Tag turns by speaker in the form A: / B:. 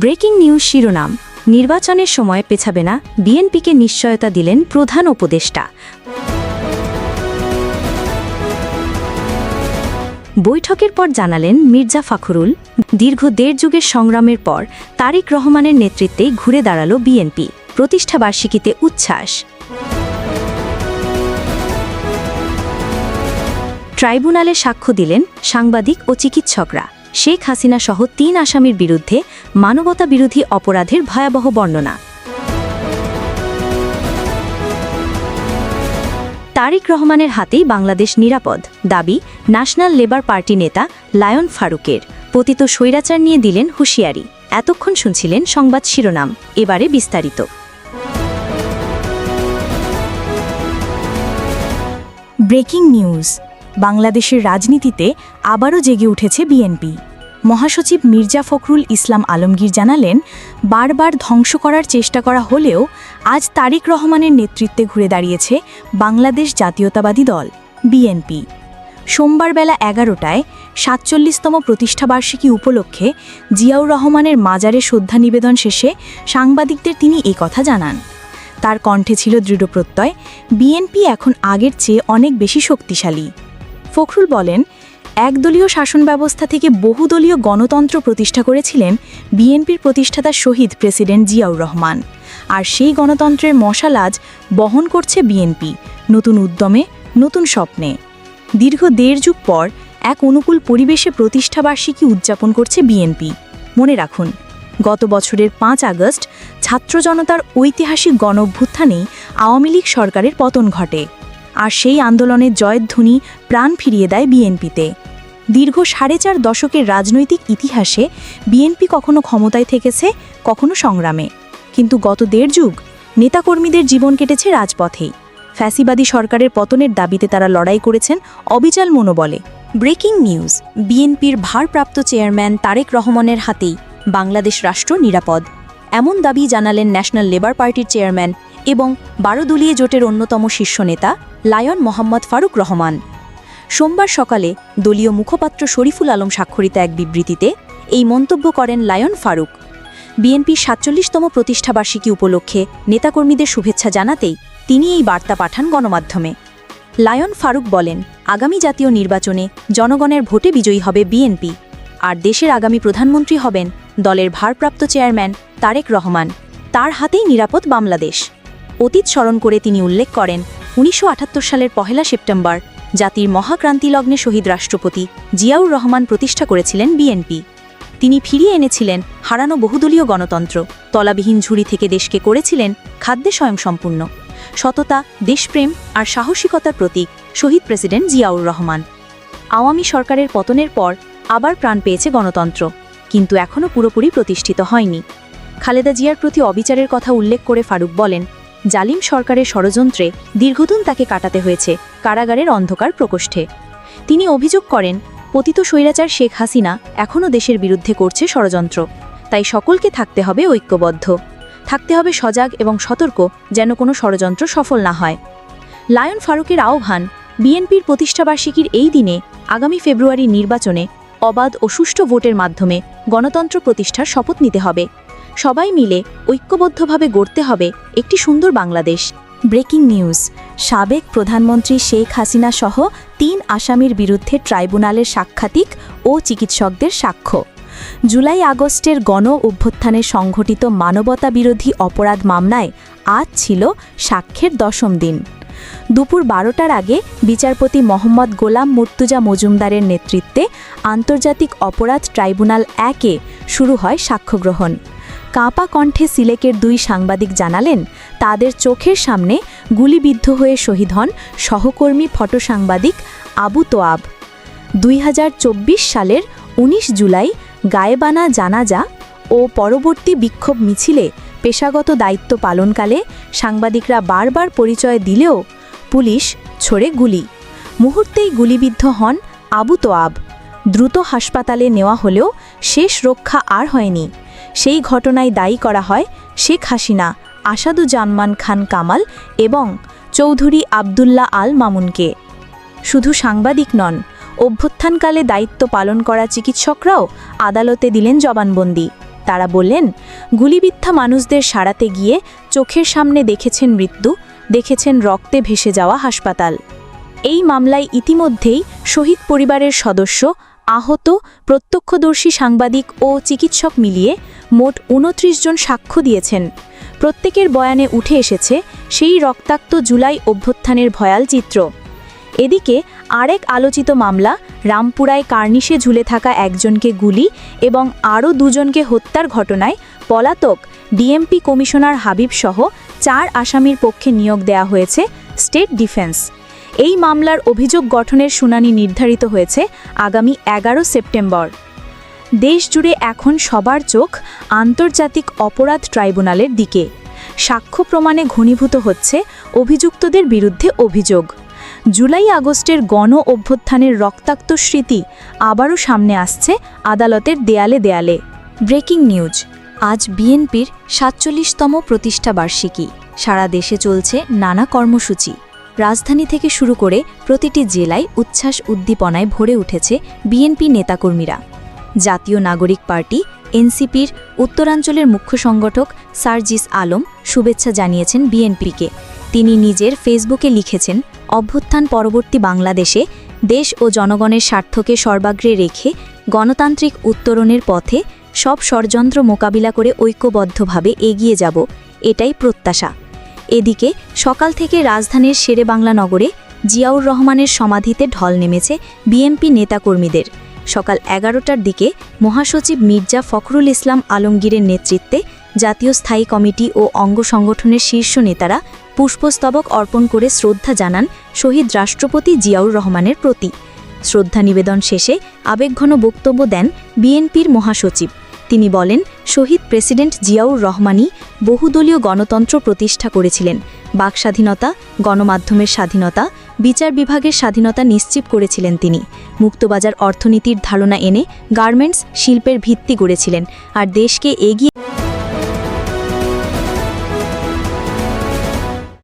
A: Breaking news শিরোনাম। নির্বাচনের সময় পেছাবে না, বিএনপিকে নিশ্চয়তা দিলেন প্রধান উপদেষ্টা। বৈঠকের পর জানালেন মির্জা ফাখরুল, দীর্ঘ দেড় যুগের সংগ্রামের পর তারিক রহমানের নেতৃত্বে ঘুরে দাঁড়াল বিএনপি প্রতিষ্ঠাবার্ষিকীতে উচ্ছ্বাস। ট্রাইব্যুনালে সাক্ষ্য দিলেন সাংবাদিক ও চিকিৎসকরা। শেখ হাসিনা সহ তিন আসামির বিরুদ্ধে মানবতা বিরোধী অপরাধের ভয়াবহ বর্ণনা। তারিক রহমানের হাতেই বাংলাদেশ নিরাপদ, দাবি ন্যাশনাল লেবার পার্টি নেতা লায়ন ফারুকের। পতিত স্বৈরাচার নিয়ে দিলেন হুঁশিয়ারি। এতক্ষণ শুনছিলেন সংবাদ শিরোনাম, এবারে বিস্তারিত।
B: Breaking news. বাংলাদেশের রাজনীতিতে আবারও জেগে উঠেছে বিএনপি। মহাসচিব মির্জা ফখরুল ইসলাম আলমগীর জানালেন, বারবার ধ্বংস করার চেষ্টা করা হলেও আজ তারিক রহমানের নেতৃত্বে ঘুরে দাঁড়িয়েছে বাংলাদেশ জাতীয়তাবাদী দল, বিএনপি। সোমবার বেলা এগারোটায় সাতচল্লিশতম প্রতিষ্ঠাবার্ষিকী উপলক্ষে জিয়াউর রহমানের মাজারে শ্রদ্ধা নিবেদন শেষে সাংবাদিকদের তিনি এই কথা জানান। তার কণ্ঠে ছিল দৃঢ়প্রত্যয়, বিএনপি এখন আগের চেয়ে অনেক বেশি শক্তিশালী। ফখরুল বলেন, একদলীয় শাসন ব্যবস্থা থেকে বহুদলীয় গণতন্ত্র প্রতিষ্ঠা করেছিলেন বিএনপির প্রতিষ্ঠাতা শহীদ প্রেসিডেন্ট জিয়াউর রহমান। আর সেই গণতন্ত্রের মশাল আজ বহন করছে বিএনপি, নতুন উদ্যমে, নতুন স্বপ্নে। দীর্ঘ দেড় যুগ পর এক অনুকূল পরিবেশে প্রতিষ্ঠাবার্ষিকী উদযাপন করছে বিএনপি। মনে রাখুন, গত বছরের পাঁচ আগস্ট ছাত্র জনতার ঐতিহাসিক গণ আওয়ামী লীগ সরকারের পতন ঘটে। আর সেই আন্দোলনের জয়ধ্বনি প্রাণ ফিরিয়ে দেয় বিএনপিতে। দীর্ঘ সাড়ে চার দশকের রাজনৈতিক ইতিহাসে বিএনপি কখনো ক্ষমতায় থেকেছে, কখনো সংগ্রামে। কিন্তু গত দেড় যুগ নেতাকর্মীদের জীবন কেটেছে রাজপথেই। ফ্যাসিবাদী সরকারের পতনের দাবিতে তারা লড়াই করেছেন অবিচাল মনোবলে।
A: ব্রেকিং নিউজ, বিএনপির ভারপ্রাপ্ত চেয়ারম্যান তারেক রহমানের হাতেই বাংলাদেশ রাষ্ট্র নিরাপদ। এমন দাবি জানালেন ন্যাশনাল লেবার পার্টির চেয়ারম্যান এবং বারো দলীয় জোটের অন্যতম শীর্ষ নেতা লায়ন মোহাম্মদ ফারুক রহমান। সোমবার সকালে দলীয় মুখপাত্র শরীফুল আলম স্বাক্ষরিত এক বিবৃতিতে এই মন্তব্য করেন লায়ন ফারুক। বিএনপির সাতচল্লিশতম প্রতিষ্ঠাবার্ষিকী উপলক্ষে নেতাকর্মীদের শুভেচ্ছা জানাতেই তিনি এই বার্তা পাঠান গণমাধ্যমে। লায়ন ফারুক বলেন, আগামী জাতীয় নির্বাচনে জনগণের ভোটে বিজয়ী হবে বিএনপি, আর দেশের আগামী প্রধানমন্ত্রী হবেন দলের ভারপ্রাপ্ত চেয়ারম্যান তারেক রহমান। তার হাতেই নিরাপদ বাংলাদেশ। অতীত স্মরণ করে তিনি উল্লেখ করেন, উনিশশো আটাত্তর সালের পহেলা সেপ্টেম্বর জাতির মহাক্রান্তি লগ্নে শহীদ রাষ্ট্রপতি জিয়াউর রহমান প্রতিষ্ঠা করেছিলেন বিএনপি। তিনি ফিরিয়ে এনেছিলেন হারানো বহুদলীয় গণতন্ত্র, তলাবিহীন ঝুড়ি থেকে দেশকে করেছিলেন খাদ্যে স্বয়ংসম্পূর্ণ। সততা, দেশপ্রেম আর সাহসিকতার প্রতীক শহীদ প্রেসিডেন্ট জিয়াউর রহমান। আওয়ামী সরকারের পতনের পর আবার প্রাণ পেয়েছে গণতন্ত্র, কিন্তু এখনও পুরোপুরি প্রতিষ্ঠিত হয়নি। খালেদা জিয়ার প্রতি অবিচারের কথা উল্লেখ করে ফারুক বলেন জালিম সরকারের ষড়যন্ত্রে দীর্ঘদিন তাকে কাটাতে হয়েছে কারাগারের অন্ধকার প্রকোষ্ঠে। তিনি অভিযোগ করেন, পতিত স্বৈরাচার শেখ হাসিনা এখনও দেশের বিরুদ্ধে করছে ষড়যন্ত্র। তাই সকলকে থাকতে হবে ঐক্যবদ্ধ। থাকতে হবে সজাগ এবং সতর্ক যেন কোনো ষড়যন্ত্র সফল না হয়। লায়ন ফারুকের আহ্বান, বিএনপির প্রতিষ্ঠাবার্ষিকীর এই দিনে আগামী ফেব্রুয়ারি নির্বাচনে অবাধ ও সুষ্ঠু ভোটের মাধ্যমে গণতন্ত্র প্রতিষ্ঠার শপথ নিতে হবে। সবাই মিলে ঐক্যবদ্ধভাবে গড়তে হবে একটি সুন্দর বাংলাদেশ।
B: ব্রেকিং নিউজ, সাবেক প্রধানমন্ত্রী শেখ হাসিনা সহ তিন আসামির বিরুদ্ধে ট্রাইব্যুনালের সাক্ষাতিক ও চিকিৎসকদের সাক্ষ্য। জুলাই আগস্টের গণ অভ্যুত্থানে সংঘটিত মানবতা বিরোধী অপরাধ মামলায় আজ ছিল সাক্ষ্যের দশম দিন। দুপুর বারোটার আগে বিচারপতি মোহাম্মদ গোলাম মুর্তুজা মজুমদারের নেতৃত্বে আন্তর্জাতিক অপরাধ ট্রাইব্যুনাল একে শুরু হয় সাক্ষ্যগ্রহণ। কাঁপা কণ্ঠে সিলেকের দুই সাংবাদিক জানালেন, তাদের চোখের সামনে গুলিবিদ্ধ হয়ে শহীদ হন সহকর্মী ফটো সাংবাদিক আবু তোয়াব। দুই হাজার চব্বিশ সালের ১৯ জুলাই গায়েবানা জানাজা ও পরবর্তী বিক্ষোভ মিছিলে পেশাগত দায়িত্ব পালনকালে সাংবাদিকরা বারবার পরিচয় দিলেও পুলিশ ছড়ে গুলি। মুহূর্তেই গুলিবিদ্ধ হন আবু তোয়াব। দ্রুত হাসপাতালে নেওয়া হলেও শেষ রক্ষা আর হয়নি। সেই ঘটনায় দায়ী করা হয় শেখ হাসিনা আসাদু আসাদুজ্জামান খান কামাল এবং চৌধুরী আবদুল্লাহ আল মামুনকে। শুধু সাংবাদিক নন, অভ্যুত্থানকালে দায়িত্ব পালন করা চিকিৎসকরাও আদালতে দিলেন জবানবন্দি।
A: তারা বললেন, গুলিবিদ্ধা মানুষদের সারাতে গিয়ে চোখের সামনে দেখেছেন মৃত্যু, দেখেছেন রক্তে ভেসে যাওয়া হাসপাতাল। এই মামলায় ইতিমধ্যেই শহীদ পরিবারের সদস্য আহত প্রত্যক্ষদর্শী সাংবাদিক ও চিকিৎসক মিলিয়ে মোট উনত্রিশ জন সাক্ষ্য দিয়েছেন। প্রত্যেকের বয়ানে উঠে এসেছে সেই রক্তাক্ত জুলাই অভ্যুত্থানের ভয়াল চিত্র। এদিকে আরেক আলোচিত মামলা, রামপুরায় কার্নিশে ঝুলে থাকা একজনকে গুলি এবং আরও দুজনকে হত্যার ঘটনায় পলাতক ডিএমপি কমিশনার হাবিব সহ চার আসামির পক্ষে নিয়োগ দেয়া হয়েছে স্টেট ডিফেন্স। এই মামলার অভিযোগ গঠনের শুনানি নির্ধারিত হয়েছে আগামী এগারো সেপ্টেম্বর। দেশ জুড়ে এখন সবার চোখ আন্তর্জাতিক অপরাধ ট্রাইব্যুনালের দিকে। সাক্ষ্য প্রমাণে ঘনীভূত হচ্ছে অভিযুক্তদের বিরুদ্ধে অভিযোগ। জুলাই আগস্টের গণ অভ্যুত্থানের রক্তাক্ত স্মৃতি আবারও সামনে আসছে আদালতের দেয়ালে দেয়ালে। ব্রেকিং নিউজ, আজ বিএনপির সাতচল্লিশতম প্রতিষ্ঠাবার্ষিকী সারা দেশে চলছে নানা কর্মসূচি। রাজধানী থেকে শুরু করে প্রতিটি জেলায় উচ্ছ্বাস উদ্দীপনায় ভরে উঠেছে বিএনপি নেতাকর্মীরা। জাতীয় নাগরিক পার্টি, এনসিপির উত্তরাঞ্চলের মুখ্য সংগঠক সার্জিস আলম শুভেচ্ছা জানিয়েছেন বিএনপিকে। তিনি নিজের ফেসবুকে লিখেছেন, অভ্যুত্থান পরবর্তী বাংলাদেশে দেশ ও জনগণের স্বার্থকে সর্বাগ্রে রেখে গণতান্ত্রিক উত্তরণের পথে সব ষড়যন্ত্র মোকাবিলা করে ঐক্যবদ্ধভাবে এগিয়ে যাব, এটাই প্রত্যাশা। এদিকে সকাল থেকে রাজধানীর শেরে বাংলা নগরে জিয়াউর রহমানের সমাধিতে ঢল নেমেছে বিএনপি নেতাকর্মীদের। সকাল এগারোটার দিকে মহাসচিব মির্জা ফখরুল ইসলাম আলমগীরের নেতৃত্বে জাতীয় স্থায়ী কমিটি ও অঙ্গ সংগঠনের শীর্ষ নেতারা পুষ্পস্তবক অর্পণ করে শ্রদ্ধা জানান শহীদ রাষ্ট্রপতি জিয়াউর রহমানের প্রতি। শ্রদ্ধা নিবেদন শেষে আবেগঘন বক্তব্য দেন বিএনপির মহাসচিব। তিনি বলেন, শহীদ প্রেসিডেন্ট জিয়াউর রহমানই বহুদলীয় গণতন্ত্র প্রতিষ্ঠা করেছিলেন। বাকস্বাধীনতা গণমাধ্যমের স্বাধীনতা, বিচার বিভাগের স্বাধীনতা নিশ্চিত করেছিলেন তিনি। মুক্তবাজার অর্থনীতির ধারণা এনে গার্মেন্টস শিল্পের ভিত্তি গড়েছিলেন। আর দেশকে এগিয়ে